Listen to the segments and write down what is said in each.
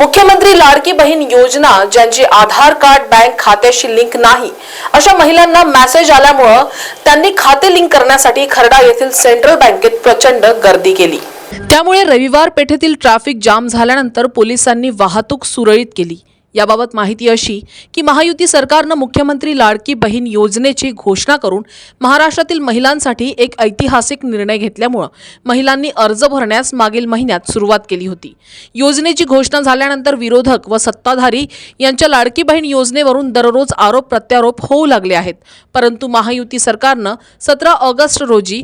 मुख्यमंत्री लाडकी बहीण योजना ज्यांची आधार कार्ड बँक खात्याशी लिंक नाही अशा महिलांना मेसेज आल्यामुळं त्यांनी खाते लिंक करण्यासाठी खर्डा येथील सेंट्रल बँकेत प्रचंड गर्दी केली. त्यामुळे रविवार पेठेतील ट्रॅफिक जाम झाल्यानंतर पोलिसांनी वाहतूक सुरळीत केली. याबाबत माहिती अशी की महायुती सरकारनं मुख्यमंत्री लाडकी बहीण योजनेची घोषणा करून महाराष्ट्रातील महिलांसाठी एक ऐतिहासिक निर्णय घेतल्यामुळं महिलांनी अर्ज भरण्यास मागील महिन्यात सुरुवात केली होती. योजनेची घोषणा झाल्यानंतर विरोधक व सत्ताधारी यांच्या लाडकी बहीण योजनेवरून दररोज आरोप प्रत्यारोप होऊ लागले आहेत. परंतु महायुती सरकारनं सतरा ऑगस्ट रोजी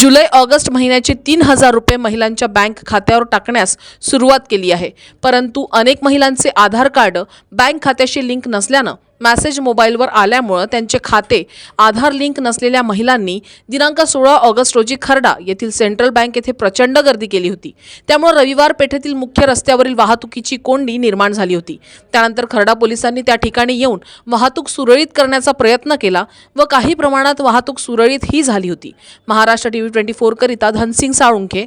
जुलै ऑगस्ट महिन्याचे तीन हजार रुपये महिलांच्या बँक खात्यावर टाकण्यास सुरुवात केली आहे. परंतु अनेक महिलांचे आधार कार्ड बँक खात्याशी लिंक नसल्यानं मॅसेज मोबाईलवर आल्यामुळं त्यांचे खाते आधार लिंक नसलेल्या महिलांनी दिनांक सोळा ऑगस्ट रोजी खर्डा येथील सेंट्रल बँक येथे प्रचंड गर्दी केली होती. त्यामुळे रविवार पेठेतील मुख्य रस्त्यावरील वाहतुकीची कोंडी निर्माण झाली होती. त्यानंतर खर्डा पोलिसांनी त्या ठिकाणी येऊन वाहतूक सुरळीत करण्याचा प्रयत्न केला व काही प्रमाणात वाहतूक सुरळीत ही झाली होती. महाराष्ट्र टीव्ही ट्वेंटी फोर करिता धनसिंग साळुंखे.